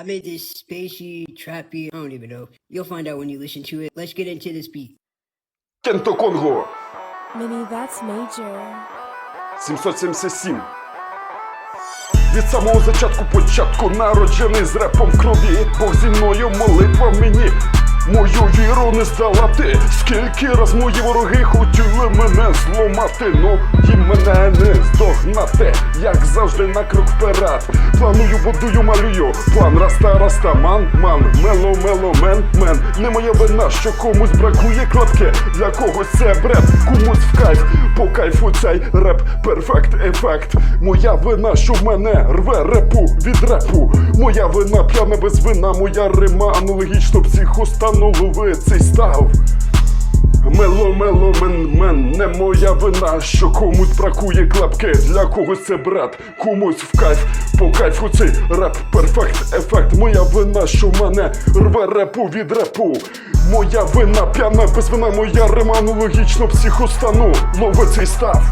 I made this spacey, trappy, I don't even know. You'll find out when you listen to it. Let's get into this beat. Кенто Конго Mini, that's major. 777. Від самого зачатку початку народжений з репом в крові. Бог зі мною молитва мені. Мою віру не здала ти. Скільки раз мої вороги хотіли мене зломати, ну і мене не здогнати. Як завжди на крок вперед. Планую, будую, малюю. План раста, раста, ман, ман, мело, мело, мен, мен. Не моя вина, що комусь бракує клапки. Для когось це бред, комусь в кайф. По кайфу цей реп, перфект ефект. Моя вина, що в мене рве репу від репу. Моя вина п'яна без вина, моя рима аналогічно психостановицей став. Мело, мело, мен, мен, не моя вина, що комусь бракує клапки, для когось це брат, комусь в кайф, по кайфу цей реп, перфект ефект, моя вина, що мене рве репу від репу. Моя вина п'яна без вина, моя рима аналогічно психостану, лови цей став.